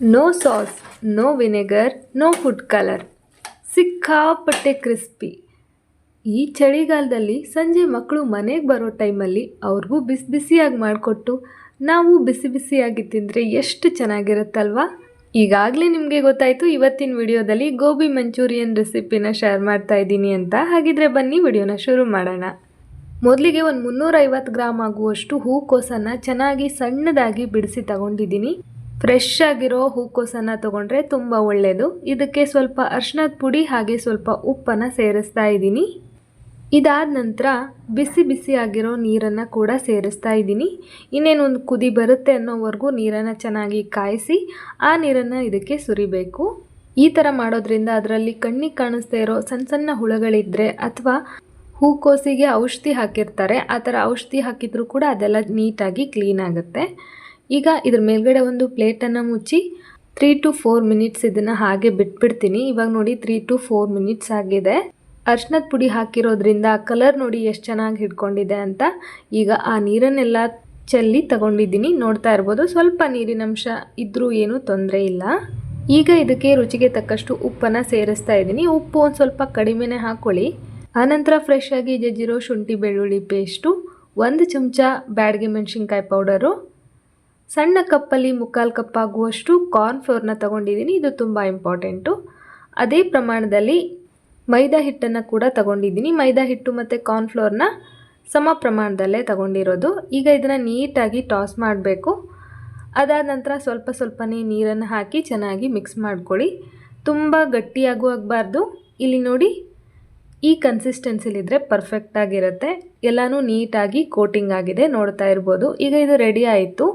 No sauce no vinegar no food colour ಸಿಕ್ಕಾಪಟ್ಟೆ crispy ಈ ಚಳಿಗಾಲದಲ್ಲಿ ಸಂಜೆ ಮಕ್ಕಳು ಮನೆಗೆ ಬರೋ ಟೈಮಲ್ಲಿ ಅವ್ರಿಗೂ ಬಿಸಿ ಬಿಸಿಯಾಗಿ ಮಾಡಿಕೊಟ್ಟು ನಾವು ಬಿಸಿ ಬಿಸಿಯಾಗಿ ತಿಂದರೆ ಎಷ್ಟು ಚೆನ್ನಾಗಿರುತ್ತಲ್ವಾ? ಈಗಾಗಲೇ ನಿಮಗೆ ಗೊತ್ತಾಯಿತು, ಇವತ್ತಿನ ವಿಡಿಯೋದಲ್ಲಿ ಗೋಬಿ ಮಂಚೂರಿಯನ್ ರೆಸಿಪಿನ ಶೇರ್ ಮಾಡ್ತಾ ಇದ್ದೀನಿ ಅಂತ. ಹಾಗಿದ್ರೆ ಬನ್ನಿ, ವಿಡಿಯೋನ ಶುರು ಮಾಡೋಣ. ಮೊದಲಿಗೆ ಒಂದು ಮುನ್ನೂರೈವತ್ತು ಗ್ರಾಮ್ ಆಗುವಷ್ಟು ಹೂಕೋಸನ್ನು ಚೆನ್ನಾಗಿ ಸಣ್ಣದಾಗಿ ಬಿಡಿಸಿ ತಗೊಂಡಿದ್ದೀನಿ. ಫ್ರೆಶ್ ಆಗಿರೋ ಹೂಕೋಸನ್ನು ತೊಗೊಂಡ್ರೆ ತುಂಬ ಒಳ್ಳೆಯದು ಇದಕ್ಕೆ ಸ್ವಲ್ಪ ಅರ್ಶಿನದ ಪುಡಿ ಹಾಗೆ ಸ್ವಲ್ಪ ಉಪ್ಪನ್ನು ಸೇರಿಸ್ತಾ ಇದ್ದೀನಿ. ಇದಾದ ನಂತರ ಬಿಸಿ ಬಿಸಿ ಆಗಿರೋ ನೀರನ್ನು ಕೂಡ ಸೇರಿಸ್ತಾ ಇದ್ದೀನಿ. ಇನ್ನೇನೊಂದು ಕುದಿ ಬರುತ್ತೆ ಅನ್ನೋವರೆಗೂ ನೀರನ್ನು ಚೆನ್ನಾಗಿ ಕಾಯಿಸಿ ಆ ನೀರನ್ನು ಇದಕ್ಕೆ ಸುರಿಬೇಕು. ಈ ಥರ ಮಾಡೋದ್ರಿಂದ ಅದರಲ್ಲಿ ಕಣ್ಣಿಗೆ ಕಾಣಿಸ್ತಾ ಇರೋ ಸಣ್ಣ ಸಣ್ಣ ಹುಳಗಳಿದ್ದರೆ ಅಥವಾ ಹೂಕೋಸಿಗೆ ಔಷಧಿ ಹಾಕಿರ್ತಾರೆ, ಆ ಥರ ಔಷಧಿ ಹಾಕಿದರೂ ಕೂಡ ಅದೆಲ್ಲ ನೀಟಾಗಿ ಕ್ಲೀನ್ ಆಗುತ್ತೆ. ಈಗ ಇದ್ರ ಮೇಲ್ಗಡೆ ಒಂದು ಪ್ಲೇಟನ್ನು ಮುಚ್ಚಿ ತ್ರೀ ಟು ಫೋರ್ ಮಿನಿಟ್ಸ್ ಇದನ್ನು ಹಾಗೆ ಬಿಟ್ಬಿಡ್ತೀನಿ. ಇವಾಗ ನೋಡಿ ತ್ರೀ ಟು ಫೋರ್ ಮಿನಿಟ್ಸ್ ಆಗಿದೆ. ಅರ್ಶನದ ಪುಡಿ ಹಾಕಿರೋದ್ರಿಂದ ಕಲರ್ ನೋಡಿ ಎಷ್ಟು ಚೆನ್ನಾಗಿ ಹಿಡ್ಕೊಂಡಿದೆ ಅಂತ ಈಗ ಆ ನೀರನ್ನೆಲ್ಲ ಚೆಲ್ಲಿ ತಗೊಂಡಿದ್ದೀನಿ. ನೋಡ್ತಾ ಇರ್ಬೋದು. ಸ್ವಲ್ಪ ನೀರಿನಂಶ ಇದ್ರೂ ಏನೂ ತೊಂದರೆ ಇಲ್ಲ. ಈಗ ಇದಕ್ಕೆ ರುಚಿಗೆ ತಕ್ಕಷ್ಟು ಉಪ್ಪನ್ನು ಸೇರಿಸ್ತಾ ಇದ್ದೀನಿ. ಉಪ್ಪು ಒಂದು ಸ್ವಲ್ಪ ಕಡಿಮೆನೇ ಹಾಕ್ಕೊಳ್ಳಿ ಆನಂತರ ಫ್ರೆಶ್ ಆಗಿ ಜಜ್ಜಿರೋ ಶುಂಠಿ ಬೆಳ್ಳುಳ್ಳಿ ಪೇಸ್ಟು ಒಂದು ಚಮಚ ಬ್ಯಾಡಗೆ ಮೆಣಸಿನ್ಕಾಯಿ ಪೌಡರು ಸಣ್ಣ ಕಪ್ಪಲ್ಲಿ ಮುಕ್ಕಾಲು ಕಪ್ಪಾಗುವಷ್ಟು ಕಾರ್ನ್ ಫ್ಲೋರ್ನ ತಗೊಂಡಿದ್ದೀನಿ, ಇದು ತುಂಬ ಇಂಪಾರ್ಟೆಂಟು ಅದೇ ಪ್ರಮಾಣದಲ್ಲಿ ಮೈದಾ ಹಿಟ್ಟನ್ನು ಕೂಡ ತಗೊಂಡಿದ್ದೀನಿ. ಮೈದಾ ಹಿಟ್ಟು ಮತ್ತು ಕಾರ್ನ್ಫ್ಲೋರ್ನ ಸಮ ಪ್ರಮಾಣದಲ್ಲೇ ತಗೊಂಡಿರೋದು. ಈಗ ಇದನ್ನು ನೀಟಾಗಿ ಟಾಸ್ ಮಾಡಬೇಕು. ಅದಾದ ನಂತರ ಸ್ವಲ್ಪ ಸ್ವಲ್ಪನೇ ನೀರನ್ನು ಹಾಕಿ ಚೆನ್ನಾಗಿ ಮಿಕ್ಸ್ ಮಾಡ್ಕೊಳ್ಳಿ. ತುಂಬ ಗಟ್ಟಿಯಾಗೂ ಆಗಬಾರ್ದು. ಇಲ್ಲಿ ನೋಡಿ, ಈ ಕನ್ಸಿಸ್ಟೆನ್ಸಿಲಿದ್ದರೆ ಪರ್ಫೆಕ್ಟಾಗಿರುತ್ತೆ ಎಲ್ಲನೂ ನೀಟಾಗಿ ಕೋಟಿಂಗ್ ಆಗಿದೆ ನೋಡ್ತಾ ಇರ್ಬೋದು. ಈಗ ಇದು ರೆಡಿ ಆಯಿತು.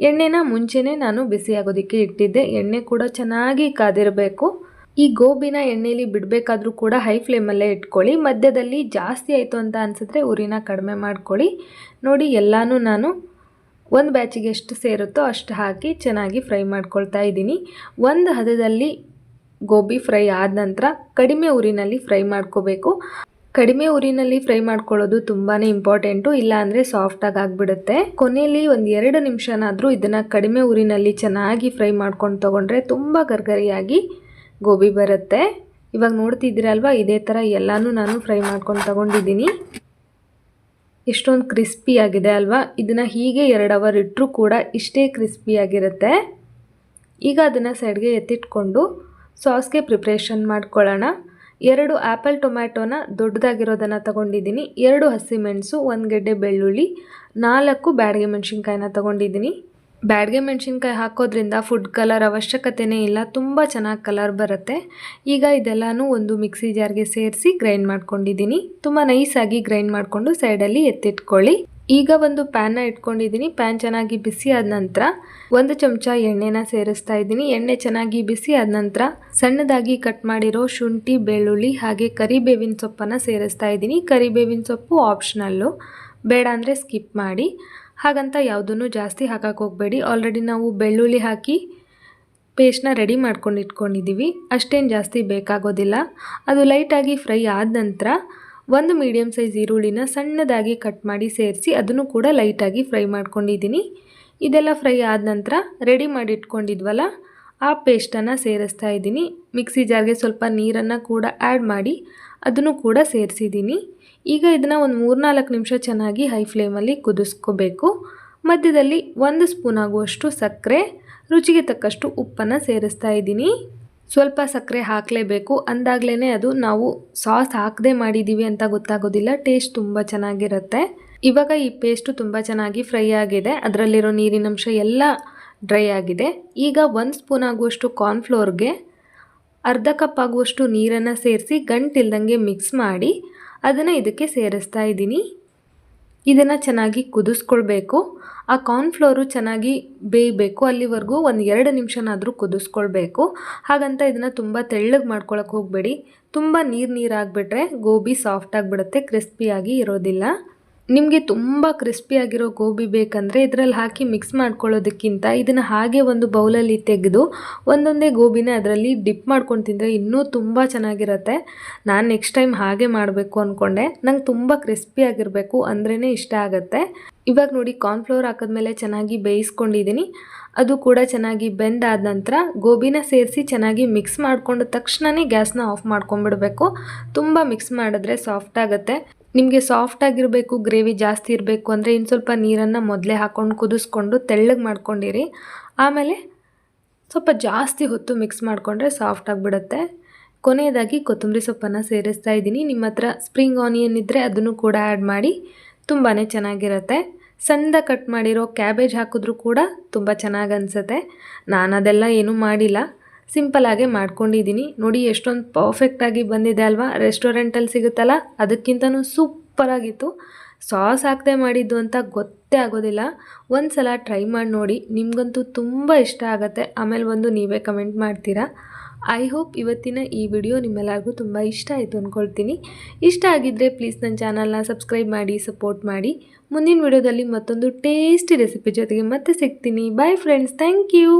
ಎಣ್ಣೆನ ಮುಂಚೆನೇ ನಾನು ಬಿಸಿ ಆಗೋದಕ್ಕೆ ಇಟ್ಟಿದ್ದೆ. ಎಣ್ಣೆ ಕೂಡ ಚೆನ್ನಾಗಿ ಕಾದಿರಬೇಕು. ಈ ಗೋಬಿನ ಎಣ್ಣೆಲಿ ಬಿಡಬೇಕಾದ್ರೂ ಕೂಡ ಹೈ ಫ್ಲೇಮಲ್ಲೇ ಇಟ್ಕೊಳ್ಳಿ. ಮಧ್ಯದಲ್ಲಿ ಜಾಸ್ತಿ ಆಯಿತು ಅಂತ ಅನಿಸಿದ್ರೆ ಉರಿನ ಕಡಿಮೆ ಮಾಡ್ಕೊಳ್ಳಿ. ನೋಡಿ, ಎಲ್ಲನೂ ನಾನು ಒಂದು ಬ್ಯಾಚಿಗೆ ಎಷ್ಟು ಸೇರುತ್ತೋ ಅಷ್ಟು ಹಾಕಿ ಚೆನ್ನಾಗಿ ಫ್ರೈ ಮಾಡ್ಕೊಳ್ತಾ ಇದ್ದೀನಿ. ಒಂದು ಹದದಲ್ಲಿ ಗೋಬಿ ಫ್ರೈ ಆದ ನಂತರ ಕಡಿಮೆ ಉರಿನಲ್ಲಿ ಫ್ರೈ ಮಾಡ್ಕೋಬೇಕು. ಕಡಿಮೆ ಉರಿನಲ್ಲಿ ಫ್ರೈ ಮಾಡ್ಕೊಳ್ಳೋದು ತುಂಬಾ ಇಂಪಾರ್ಟೆಂಟು, ಇಲ್ಲ ಅಂದರೆ ಸಾಫ್ಟಾಗಿ ಆಗಿಬಿಡುತ್ತೆ. ಕೊನೆಯಲ್ಲಿ ಒಂದು ಎರಡು ನಿಮಿಷನಾದರೂ ಇದನ್ನು ಕಡಿಮೆ ಉರಿನಲ್ಲಿ ಚೆನ್ನಾಗಿ ಫ್ರೈ ಮಾಡ್ಕೊಂಡು ತೊಗೊಂಡ್ರೆ ತುಂಬ ಗರ್ಗರಿಯಾಗಿ ಗೋಬಿ ಬರುತ್ತೆ. ಇವಾಗ ನೋಡ್ತಿದ್ದೀರಲ್ವಾ, ಇದೇ ಥರ ಎಲ್ಲನೂ ನಾನು ಫ್ರೈ ಮಾಡ್ಕೊಂಡು ತಗೊಂಡಿದ್ದೀನಿ. ಎಷ್ಟೊಂದು ಕ್ರಿಸ್ಪಿ ಆಗಿದೆ ಅಲ್ವಾ? ಇದನ್ನು ಹೀಗೆ ಎರಡು ಅವರ್ ಇಟ್ಟರೂ ಕೂಡ ಇಷ್ಟೇ ಕ್ರಿಸ್ಪಿಯಾಗಿರುತ್ತೆ ಈಗ ಅದನ್ನು ಸೈಡ್ಗೆ ಎತ್ತಿಟ್ಕೊಂಡು ಸಾಸ್ಗೆ ಪ್ರಿಪ್ರೇಷನ್ ಮಾಡ್ಕೊಳ್ಳೋಣ. ಎರಡು ಆ್ಯಪಲ್ ಟೊಮ್ಯಾಟೋನ ದೊಡ್ಡದಾಗಿರೋದನ್ನು ತಗೊಂಡಿದ್ದೀನಿ. ಎರಡು ಹಸಿಮೆಣಸು ಒಂದು ಗೆಡ್ಡೆ ಬೆಳ್ಳುಳ್ಳಿ, ನಾಲ್ಕು ಬ್ಯಾಡಗೆ ಮೆಣಸಿನ್ಕಾಯಿನ ತಗೊಂಡಿದ್ದೀನಿ. ಬ್ಯಾಡಗೆ ಮೆಣಸಿನ್ಕಾಯಿ ಹಾಕೋದ್ರಿಂದ ಫುಡ್ ಕಲರ್ ಅವಶ್ಯಕತೆಯೇ ಇಲ್ಲ, ತುಂಬ ಚೆನ್ನಾಗಿ ಕಲರ್ ಬರುತ್ತೆ. ಈಗ ಇದೆಲ್ಲನೂ ಒಂದು ಮಿಕ್ಸಿ ಜಾರ್ಗೆ ಸೇರಿಸಿ ಗ್ರೈಂಡ್ ಮಾಡ್ಕೊಂಡಿದ್ದೀನಿ. ತುಂಬ ನೈಸಾಗಿ ಗ್ರೈಂಡ್ ಮಾಡಿಕೊಂಡು ಸೈಡಲ್ಲಿ ಎತ್ತಿಟ್ಕೊಳ್ಳಿ. ಈಗ ಒಂದು ಪ್ಯಾನ್ನ ಇಟ್ಕೊಂಡಿದ್ದೀನಿ. ಪ್ಯಾನ್ ಚೆನ್ನಾಗಿ ಬಿಸಿ ಆದ ನಂತರ ಒಂದು ಚಮಚ ಎಣ್ಣೆನ ಸೇರಿಸ್ತಾ ಇದ್ದೀನಿ. ಎಣ್ಣೆ ಚೆನ್ನಾಗಿ ಬಿಸಿ ಆದ ನಂತರ ಸಣ್ಣದಾಗಿ ಕಟ್ ಮಾಡಿರೋ ಶುಂಠಿ, ಬೆಳ್ಳುಳ್ಳಿ ಹಾಗೆ ಕರಿಬೇವಿನ ಸೊಪ್ಪನ್ನು ಸೇರಿಸ್ತಾ ಇದ್ದೀನಿ. ಕರಿಬೇವಿನ ಸೊಪ್ಪು ಆಪ್ಷನಲ್ಲು ಬೇಡ ಅಂದರೆ ಸ್ಕಿಪ್ ಮಾಡಿ. ಹಾಗಂತ ಯಾವುದನ್ನು ಜಾಸ್ತಿ ಹಾಕಕ್ಕೆ ಹೋಗಬೇಡಿ. ಆಲ್ರೆಡಿ ನಾವು ಬೆಳ್ಳುಳ್ಳಿ ಹಾಕಿ ಪೇಸ್ಟ್ನ ರೆಡಿ ಮಾಡ್ಕೊಂಡು ಇಟ್ಕೊಂಡಿದ್ದೀವಿ. ಅಷ್ಟೇನು ಜಾಸ್ತಿ ಬೇಕಾಗೋದಿಲ್ಲ. ಅದು ಲೈಟಾಗಿ ಫ್ರೈ ಆದ ನಂತರ ಒಂದು ಮೀಡಿಯಮ್ ಸೈಜ್ ಈರುಳ್ಳಿನ ಸಣ್ಣದಾಗಿ ಕಟ್ ಮಾಡಿ ಸೇರಿಸಿ ಅದನ್ನು ಕೂಡ ಲೈಟಾಗಿ ಫ್ರೈ ಮಾಡ್ಕೊಂಡಿದ್ದೀನಿ. ಇದೆಲ್ಲ ಫ್ರೈ ಆದ ನಂತರ ರೆಡಿ ಮಾಡಿ ಇಟ್ಕೊಂಡಿದ್ವಲ್ಲ, ಆ ಪೇಸ್ಟನ್ನು ಸೇರಿಸ್ತಾ ಇದ್ದೀನಿ. ಮಿಕ್ಸಿ ಜಾರ್ಗೆ ಸ್ವಲ್ಪ ನೀರನ್ನು ಕೂಡ ಆ್ಯಡ್ ಮಾಡಿ ಅದನ್ನು ಕೂಡ ಸೇರಿಸಿದ್ದೀನಿ. ಈಗ ಇದನ್ನು ಒಂದು ಮೂರ್ನಾಲ್ಕು ನಿಮಿಷ ಚೆನ್ನಾಗಿ ಹೈ ಫ್ಲೇಮಲ್ಲಿ ಕುದಿಸ್ಕೋಬೇಕು. ಮಧ್ಯದಲ್ಲಿ ಒಂದು ಸ್ಪೂನ್ ಆಗುವಷ್ಟು ಸಕ್ಕರೆ, ರುಚಿಗೆ ತಕ್ಕಷ್ಟು ಉಪ್ಪನ್ನು ಸೇರಿಸ್ತಾ ಇದ್ದೀನಿ. ಸ್ವಲ್ಪ ಸಕ್ಕರೆ ಹಾಕಲೇಬೇಕು. ಅಂದಾಗಲೇ ಅದು ನಾವು ಸಾಸ್ ಹಾಕದೆ ಮಾಡಿದ್ದೀವಿ ಅಂತ ಗೊತ್ತಾಗೋದಿಲ್ಲ. ಟೇಸ್ಟ್ ತುಂಬ ಚೆನ್ನಾಗಿರುತ್ತೆ. ಇವಾಗ ಈ ಪೇಸ್ಟು ತುಂಬ ಚೆನ್ನಾಗಿ ಫ್ರೈ ಆಗಿದೆ. ಅದರಲ್ಲಿರೋ ನೀರಿನಂಶ ಎಲ್ಲ ಡ್ರೈ ಆಗಿದೆ. ಈಗ ಒಂದು ಸ್ಪೂನ್ ಆಗುವಷ್ಟು ಕಾರ್ನ್ಫ್ಲೋರ್ಗೆ ಅರ್ಧ ಕಪ್ ಆಗುವಷ್ಟು ನೀರನ್ನು ಸೇರಿಸಿ ಗಂಟಿಲ್ದಂಗೆ ಮಿಕ್ಸ್ ಮಾಡಿ ಅದನ್ನು ಇದಕ್ಕೆ ಸೇರಿಸ್ತಾ ಇದ್ದೀನಿ. ಇದನ್ನು ಚೆನ್ನಾಗಿ ಕುದಿಸ್ಕೊಳ್ಬೇಕು. ಆ ಕಾರ್ನ್ಫ್ಲೋರು ಚೆನ್ನಾಗಿ ಬೇಯಬೇಕು. ಅಲ್ಲಿವರೆಗೂ ಒಂದು ಎರಡು ನಿಮಿಷನಾದರೂ ಕುದಿಸ್ಕೊಳ್ಬೇಕು. ಹಾಗಂತ ಇದನ್ನು ತುಂಬ ತೆಳ್ಳಗೆ ಮಾಡ್ಕೊಳಕ್ಕೆ ಹೋಗಬೇಡಿ. ತುಂಬ ನೀರು ನೀರಾಗಿಬಿಟ್ರೆ ಗೋಬಿ ಸಾಫ್ಟ್ ಆಗಿಬಿಡುತ್ತೆ ಕ್ರಿಸ್ಪಿಯಾಗಿ ಇರೋದಿಲ್ಲ. ನಿಮಗೆ ತುಂಬ ಕ್ರಿಸ್ಪಿಯಾಗಿರೋ ಗೋಬಿ ಬೇಕಂದರೆ ಇದರಲ್ಲಿ ಹಾಕಿ ಮಿಕ್ಸ್ ಮಾಡ್ಕೊಳ್ಳೋದಕ್ಕಿಂತ ಇದನ್ನು ಹಾಗೆ ಒಂದು ಬೌಲಲ್ಲಿ ತೆಗೆದು ಒಂದೊಂದೇ ಗೋಬಿನ ಅದರಲ್ಲಿ ಡಿಪ್ ಮಾಡ್ಕೊಂಡು ತಿಂದರೆ ಇನ್ನೂ ತುಂಬ ಚೆನ್ನಾಗಿರುತ್ತೆ. ನಾನು ನೆಕ್ಸ್ಟ್ ಟೈಮ್ ಹಾಗೆ ಮಾಡಬೇಕು ಅಂದ್ಕೊಂಡೆ ನಂಗೆ ತುಂಬ ಕ್ರಿಸ್ಪಿಯಾಗಿರಬೇಕು ಅಂದ್ರೇ ಇಷ್ಟ ಆಗುತ್ತೆ. ಇವಾಗ ನೋಡಿ ಕಾರ್ನ್ಫ್ಲವರ್ ಹಾಕಿದ್ಮೇಲೆ ಚೆನ್ನಾಗಿ ಬೇಯಿಸ್ಕೊಂಡಿದ್ದೀನಿ ಅದು ಕೂಡ ಚೆನ್ನಾಗಿ ಬೆಂದಾದ ನಂತರ ಗೋಬಿನ ಸೇರಿಸಿ ಚೆನ್ನಾಗಿ ಮಿಕ್ಸ್ ಮಾಡಿಕೊಂಡ ತಕ್ಷಣವೇ ಗ್ಯಾಸ್ನ ಆಫ್ ಮಾಡ್ಕೊಂಬಿಡಬೇಕು ತುಂಬ ಮಿಕ್ಸ್ ಮಾಡಿದ್ರೆ ಸಾಫ್ಟ್ ಆಗುತ್ತೆ. ನಿಮಗೆ ಸಾಫ್ಟ್ ಆಗಿರಬೇಕು ಗ್ರೇವಿ ಜಾಸ್ತಿ ಇರಬೇಕು ಅಂದರೆ ಇನ್ನು ಸ್ವಲ್ಪ ನೀರನ್ನು ಮೊದಲೇ ಹಾಕ್ಕೊಂಡು ಕುದಿಸ್ಕೊಂಡು ತೆಳ್ಳಗೆ ಮಾಡ್ಕೊಂಡಿರಿ. ಆಮೇಲೆ ಸ್ವಲ್ಪ ಜಾಸ್ತಿ ಹೊತ್ತು ಮಿಕ್ಸ್ ಮಾಡಿಕೊಂಡ್ರೆ ಸಾಫ್ಟ್ ಆಗಿಬಿಡುತ್ತೆ. ಕೊನೆಯದಾಗಿ ಕೊತ್ತಂಬರಿ ಸೊಪ್ಪನ್ನು ಸೇರಿಸ್ತಾ ಇದ್ದೀನಿ. ನಿಮ್ಮ ಹತ್ರ ಸ್ಪ್ರಿಂಗ್ ಆನಿಯನ್ ಇದ್ದರೆ ಅದನ್ನು ಕೂಡ ಆ್ಯಡ್ ಮಾಡಿ ತುಂಬಾ ಚೆನ್ನಾಗಿರುತ್ತೆ. ಸಣ್ಣದಾಗಿ ಕಟ್ ಮಾಡಿರೋ ಕ್ಯಾಬೇಜ್ ಹಾಕಿದ್ರೂ ಕೂಡ ತುಂಬ ಚೆನ್ನಾಗಿ ಅನಿಸುತ್ತೆ. ನಾನು ಅದೆಲ್ಲ ಏನೂ ಮಾಡಿಲ್ಲ. ಸಿಂಪಲಾಗೆ ಮಾಡ್ಕೊಂಡಿದ್ದೀನಿ. ನೋಡಿ, ಎಷ್ಟೊಂದು ಪರ್ಫೆಕ್ಟಾಗಿ ಬಂದಿದೆ ಅಲ್ವಾ? ರೆಸ್ಟೋರೆಂಟಲ್ಲಿ ಸಿಗುತ್ತಲ್ಲ? ಅದಕ್ಕಿಂತನೂ ಸೂಪರಾಗಿತ್ತು ಸಾಸ್ ಹಾಕದೆ ಮಾಡಿದ್ದು ಅಂತ ಗೊತ್ತೇ ಆಗೋದಿಲ್ಲ. ಒಂದು ಸಲ ಟ್ರೈ ಮಾಡಿ ನೋಡಿ. ನಿಮಗಂತೂ ತುಂಬ ಇಷ್ಟ ಆಗುತ್ತೆ. ಆಮೇಲೆ ಒಂದು ನೀವೇ ಕಮೆಂಟ್ ಮಾಡ್ತೀರಾ? ಐ ಹೋಪ್ ಇವತ್ತಿನ ಈ ವಿಡಿಯೋ ನಿಮ್ಮೆಲ್ಲರಿಗೂ ತುಂಬ ಇಷ್ಟ ಆಯಿತು ಅಂದ್ಕೊಳ್ತೀನಿ ಇಷ್ಟ ಆಗಿದ್ದರೆ ಪ್ಲೀಸ್ ನನ್ನ ಚಾನಲ್ನ ಸಬ್ಸ್ಕ್ರೈಬ್ ಮಾಡಿ ಸಪೋರ್ಟ್ ಮಾಡಿ. ಮುಂದಿನ ವಿಡಿಯೋದಲ್ಲಿ ಮತ್ತೊಂದು ಟೇಸ್ಟಿ ರೆಸಿಪಿ ಜೊತೆಗೆ ಮತ್ತೆ ಸಿಗ್ತೀನಿ. Bye friends thank you